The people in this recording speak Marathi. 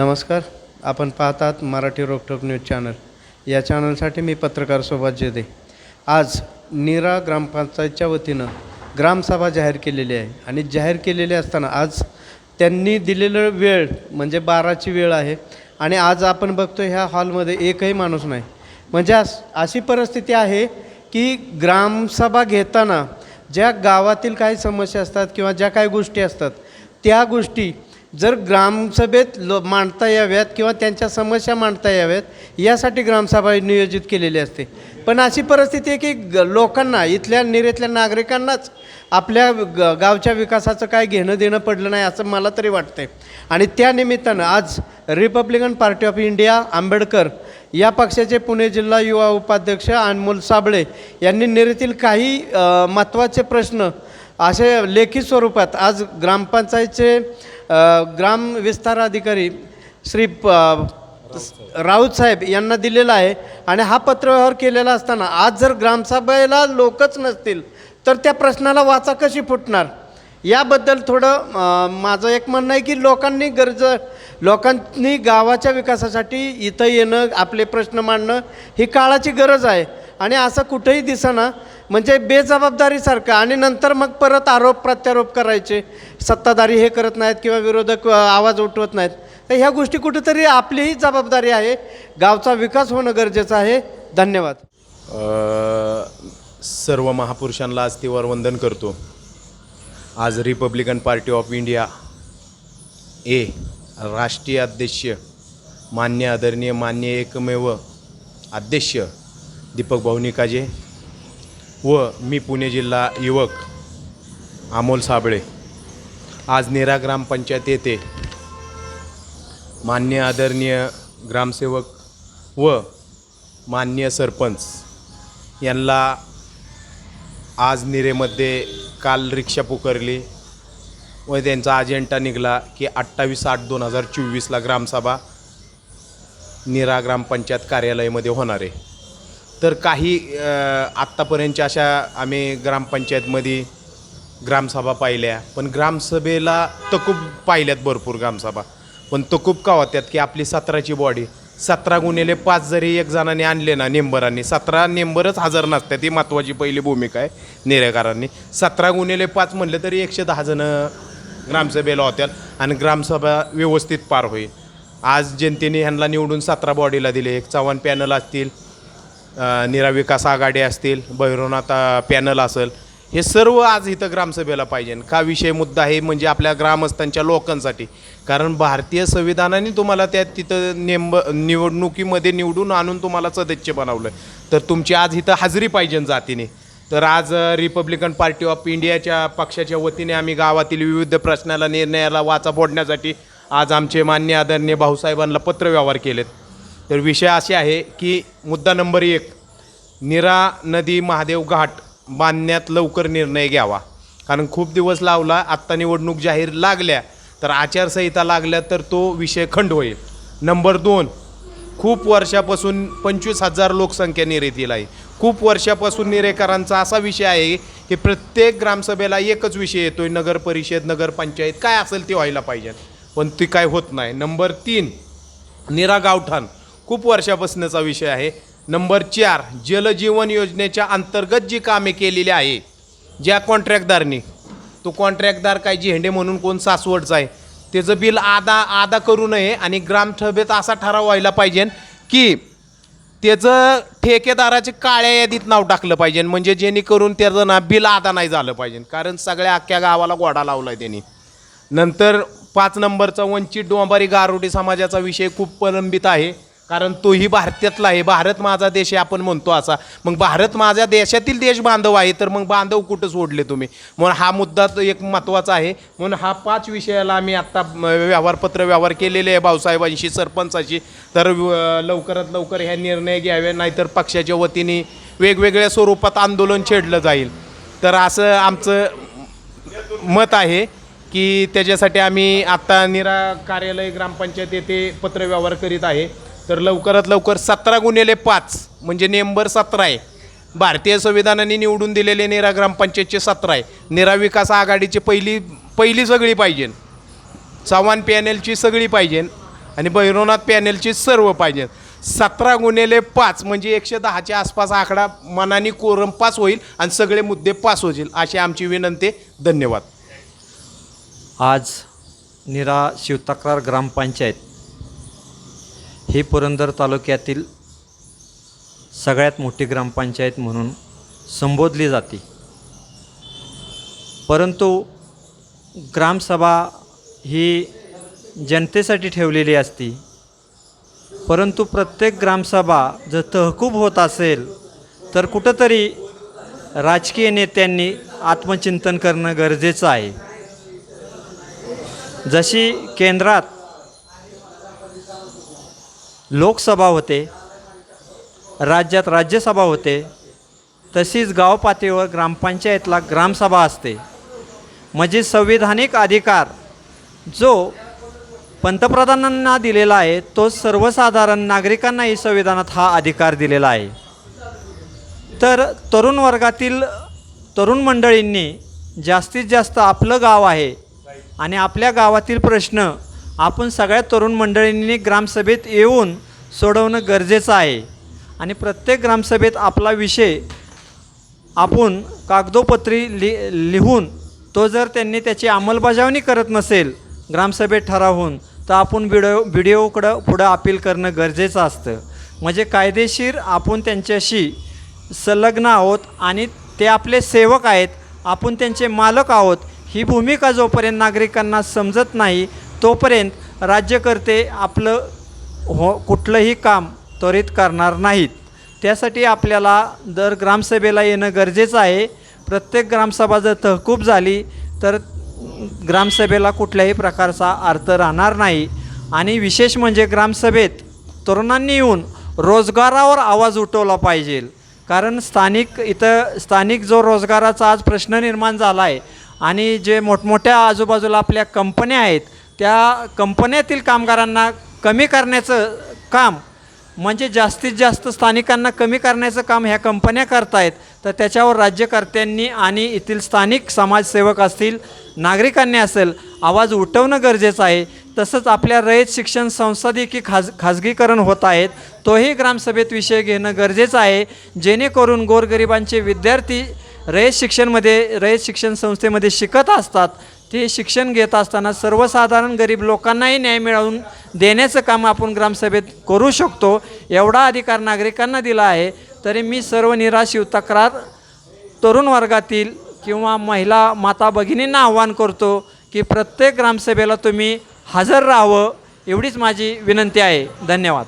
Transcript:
नमस्कार आपण पाहतात मराठी रोकटोक न्यूज चॅनल या चॅनलसाठी मी पत्रकार सोबत जेदे. आज नीरा ग्रामपंचायतच्या वतीनं ग्रामसभा जाहीर केलेली आहे आणि जाहीर केलेली असताना आज त्यांनी दिलेलं वेळ म्हणजे बाराची वेळ आहे आणि आज आपण बघतो ह्या हॉलमध्ये एकही माणूस नाही. म्हणजे अस अशी परिस्थिती आहे की ग्रामसभा घेताना ज्या गावातील काही समस्या असतात किंवा ज्या काही गोष्टी असतात त्या गोष्टी जर ग्रामसभेत लो मांडता याव्यात किंवा त्यांच्या समस्या मांडता याव्यात यासाठी ग्रामसभा नियोजित केलेली असते. पण अशी परिस्थिती आहे की ग लोकांना इथल्या निरेतल्या नागरिकांनाच आपल्या ग गावच्या विकासाचं काय घेणं देणं पडलं नाही असं मला तरी वाटतंय. आणि त्या निमित्तानं आज Republican party of India Ambedkar या पक्षाचे पुणे जिल्हा युवा उपाध्यक्ष अनमोल साबळे यांनी निरेतील काही महत्त्वाचे प्रश्न असे लेखी स्वरूपात आज ग्रामपंचायतचे ग्राम विस्तार अधिकारी श्री प राऊत साहेब यांना दिलेला आहे आणि हा पत्रव्यवहार केलेला असताना आज जर ग्रामसभेला लोकच नसतील तर त्या प्रश्नाला वाचा कशी फुटणार? याबद्दल थोडं माझं एक म्हणणं आहे की लोकांनी गरज लोकांनी गावाच्या विकासासाठी इथं येणं आपले प्रश्न मांडणं ही काळाची गरज आहे. आणि असं कुठेही दिसेना म्हणजे बेजबाबदारीसारखं आणि नंतर मग परत आरोप प्रत्यारोप करायचे. सत्ताधारी हे करत नाहीत किंवा विरोधक आवाज उठवत नाहीत. तर ह्या गोष्टी कुठेतरी आपलीही जबाबदारी आहे. गावचा विकास होणं गरजेचं आहे. धन्यवाद. सर्व महापुरुषांना आज तीवर वंदन करतो. आज Republican party of India A राष्ट्रीय अध्यक्ष मान्य आदरणीय मान्य एकमेव अध्यक्ष दीपक भाऊ निकाजे व मी पुणे जिल्हा युवक अमोल साबळे. आज नेरा ग्रामपंचायत येथे मान्य आदरणीय ग्रामसेवक व मान्य सरपंच यांना आज निरेमध्ये काल रिक्षा पुकारली व त्यांचा अजेंडा निघाला की अठ्ठावीस आठ दोन हजार चोवीसला ग्रामसभा निरा ग्रामपंचायत कार्यालयामध्ये होणार आहे. तर काही आत्तापर्यंतच्या अशा आम्ही ग्रामपंचायतमध्ये ग्रामसभा पाहिल्या पण ग्रामसभेला तकूब पाहिल्यात भरपूर ग्रामसभा. पण तकूब का होत्यात की आपली सतराची बॉडी सतरा गुन्हेले पाच जरी एक जणांनी आणले ना नेंबरांनी सतरा नेंबरच हजर नसतात ती महत्त्वाची पहिली भूमिका आहे नेरेकरांनी. सतरा गुन्हेले पाच म्हणलं तरी एकशे दहा जणं ग्रामसभेला होत्या आणि ग्रामसभा व्यवस्थित पार होईल. आज जनतेने ह्यांना निवडून सतरा बॉडीला दिले एक चव्हाण पॅनल असतील निराविकास निरा विकास आघाडी असतील भैरवनाथ पॅनल असेल हे सर्व आज इथं ग्रामसभेला पाहिजे. का विषय मुद्दा आहे म्हणजे आपल्या ग्रामस्थांच्या लोकांसाठी. कारण भारतीय संविधानाने तुम्हाला त्या तिथं नेंब निवडणुकीमध्ये निवडून आणून तुम्हाला सदस्य बनवलं. तर तुमची आज इथं हजेरी पाहिजे जातीने. तर आज रिपब्लिकन पार्टी ऑफ इंडियाच्या पक्षाच्या वतीने आम्ही गावातील विविध प्रश्नाला निर्णयाला वाचा फोडण्यासाठी आज आमचे मान्य आदरणीय भाऊसाहेबांना पत्रव्यवहार केलेत. तर विषय असे आहे की मुद्दा नंबर एक निरा नदी महादेव घाट बांधण्यात लवकर निर्णय घ्यावा. कारण खूप दिवस लावला आत्ता निवडणूक जाहीर लागल्या तर आचारसंहिता लागल्या तर तो विषय खंड होईल. नंबर दोन खूप वर्षापासून पंचवीस हजार लोकसंख्या निरेतील आहे. खूप वर्षापासून निरेकरांचा असा विषय आहे की प्रत्येक ग्रामसभेला एकच विषय येतोय नगर परिषद नगरपंचायत काय असेल ते व्हायला पाहिजे. पण ती काय होत नाही. नंबर तीन निरा गावठाण. खूप वर्षापासूनचा विषय आहे. नंबर चार जलजीवन योजनेच्या अंतर्गत जी कामे केलेली आहे ज्या कॉन्ट्रॅक्टदारनी तो कॉन्ट्रॅक्टदार काय झेंडे म्हणून कोण सासवडचा आहे त्याचं बिल आदा आदा करू नये आणि ग्रामसभेत असा ठराव व्हायला पाहिजे की त्याचं ठेकेदाराचे काळ्या यादीत नाव टाकलं पाहिजे म्हणजे जेणेकरून त्याचं ना बिल आदा नाही झालं पाहिजे कारण सगळ्या अख्ख्या गावाला गोडा लावला आहे त्यांनी. नंतर पाच नंबरचा वंचित डोंबारी गारुडी समाजाचा विषय खूप प्रलंबित आहे. कारण तोही भारतातला आहे. भारत माझा देश आहे आपण म्हणतो असा. मग भारत माझ्या देशातील देश बांधव आहे तर मग बांधव कुठं सोडले तुम्ही? म्हणून हा मुद्दा तो एक महत्त्वाचा आहे. म्हणून हा पाच विषयाला आम्ही आत्ता व्यवहारपत्र व्यवहार केलेले आहे भाऊसाहेबांशी सरपंचाशी. तर लवकरात लवकर ह्या निर्णय घ्यावे नाहीतर पक्षाच्या वतीने वेगवेगळ्या स्वरूपात आंदोलन छेडलं जाईल. तर असं आमचं मत आहे की त्याच्यासाठी आम्ही आत्ता निरा कार्यालय ग्रामपंचायत येथे पत्रव्यवहार करीत आहे. तर लवकरात लवकर सतरा गुन्हेले पाच म्हणजे नेंबर सतरा आहे. भारतीय संविधानाने निवडून दिलेले निरा ग्रामपंचायतचे सतरा आहे. निरा विकास आघाडीची पहिली पहिली सगळी पाहिजे. चव्हाण पॅनेलची सगळी पाहिजे आणि भैरवनाथ पॅनेलची सर्व पाहिजे. सतरा गुन्हेले पाच म्हणजे एकशे दहाच्या आसपास आकडा मनाने कोरम पास होईल आणि सगळे मुद्दे पास होतील अशी आमची विनंती धन्यवाद. आज निरा शिवतक्रार ग्रामपंचायत ही पुरंदर तालुक्यातील सगळ्यात मोठी ग्रामपंचायत म्हणून संबोधली जाते. परंतु ग्रामसभा ही जनतेसाठी ठेवलेली असती. परंतु प्रत्येक ग्रामसभा जर तहकूब होत असेल तर कुठंतरी राजकीय नेत्यांनी आत्मचिंतन करणं गरजेचं आहे. जशी केंद्रात लोकसभा होते राज्यात राज्यसभा होते तशीच गाव पातळीवर ग्रामपंचायतला ग्रामसभा असते. म्हणजे संविधानिक अधिकार जो पंतप्रधानांना दिलेला आहे तो सर्वसाधारण नागरिकांनाही संविधानात हा अधिकार दिलेला आहे. तर तरुण वर्गातील तरुण मंडळींनी जास्तीत जास्त आपलं गाव आहे आणि आपल्या गावातील प्रश्न आपण सगळ्या तरुण मंडळींनी ग्रामसभेत येऊन सोडवणं गरजेचं आहे. आणि प्रत्येक ग्रामसभेत आपला विषय आपण कागदोपत्री लि लिहून तो जर त्यांनी त्याची अंमलबजावणी करत नसेल ग्रामसभेत ठरावून तर आपण व्हिडिओ व्हिडिओकडं पुढं अपील करणं गरजेचं असतं. म्हणजे कायदेशीर आपण त्यांच्याशी संलग्न आहोत आणि ते आपले सेवक आहेत आपण त्यांचे मालक आहोत ही भूमिका जोपर्यंत नागरिकांना समजत नाही तोपर्यंत राज्यकर्ते आपलं हो कुठलंही काम त्वरित करणार नाहीत. त्यासाठी आपल्याला दर ग्रामसभेला येणं गरजेचं आहे. प्रत्येक ग्रामसभा जर तहकूब झाली तर ग्रामसभेला कुठल्याही प्रकारचा अर्थ राहणार नाही. आणि विशेष म्हणजे ग्रामसभेत तरुणांनी येऊन रोजगारावर आवाज उठवला पाहिजे. कारण स्थानिक इथं स्थानिक जो रोजगाराचा आज प्रश्न निर्माण झाला आहे आणि जे मोठमोठ्या आजूबाजूला आपल्या कंपन्या आहेत त्या कंपन्यातील कामगारांना कमी करण्याचं काम म्हणजे जास्तीत जास्त स्थानिकांना कमी करण्याचं काम ह्या कंपन्या करतायत तर त्याच्यावर राज्यकर्त्यांनी आणि येथील स्थानिक समाजसेवक असतील नागरिकांनी असेल आवाज उठवणं गरजेचं आहे. तसंच आपल्या रयत शिक्षण संस्था देखील खाज खाजगीकरण होत आहेत. तोही ग्रामसभेत विषय घेणं गरजेचं आहे. जेणेकरून गोरगरिबांचे विद्यार्थी रयत शिक्षणमध्ये रयत शिक्षण संस्थेमध्ये शिकत असतात. ते शिक्षण घेत असताना सर्वसाधारण गरीब लोकांनाही न्याय मिळवून देण्याचं काम आपण ग्रामसभेत करू शकतो एवढा अधिकार नागरिकांना दिला आहे. तरी मी सर्व निराशी तक्रार तरुण वर्गातील किंवा महिला माता भगिनींना आव्हान करतो की प्रत्येक ग्रामसभेला तुम्ही हजर राहावं एवढीच माझी विनंती आहे. धन्यवाद.